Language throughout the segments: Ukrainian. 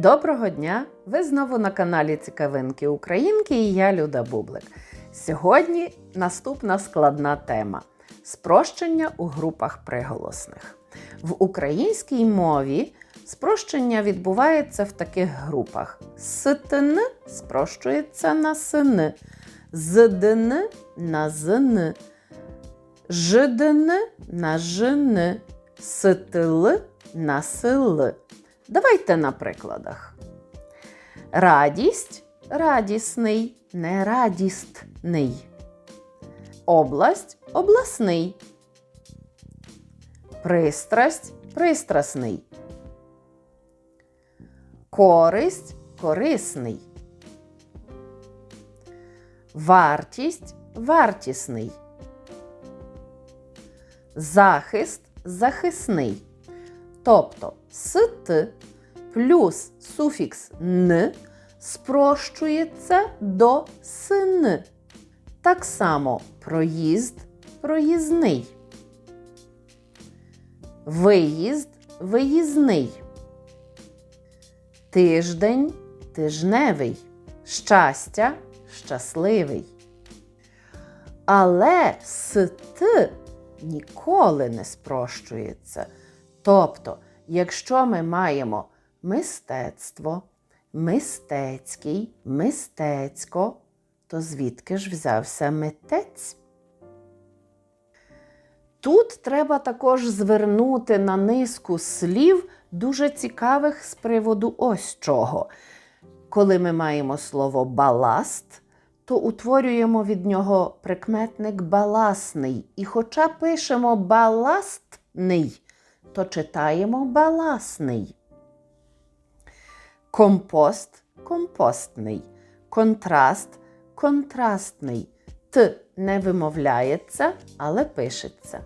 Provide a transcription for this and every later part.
Доброго дня! Ви знову на каналі Цікавинки Українки і я Люда Бублик. Сьогодні наступна складна тема спрощення у групах приголосних. В українській мові спрощення відбувається в таких групах: ситн спрощується на син, здн на зн, ждн на жн, ситл на сил. Давайте на прикладах. Радість радісний, не радістний. Область обласний. Пристрасть пристрасний. Користь корисний. Вартість вартісний. Захист захисний. Тобто сит плюс суфікс н спрощується до син. Так само проїзд проїзний. Виїзд виїзний. Тиждень тижневий. Щастя щасливий. Але сит ніколи не спрощується. Тобто, якщо ми маємо мистецтво, мистецький, мистецько, то звідки ж взявся митець? Тут треба також звернути на низку слів, дуже цікавих з приводу ось чого. Коли ми маємо слово баласт, то утворюємо від нього прикметник баласний. І хоча пишемо баластний, то читаємо баласний. Компост компостний. Контраст контрастний. Т не вимовляється, але пишеться.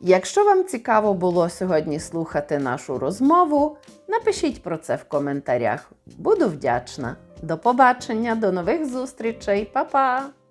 Якщо вам цікаво було сьогодні слухати нашу розмову, напишіть про це в коментарях. Буду вдячна. До побачення, до нових зустрічей, Па-па!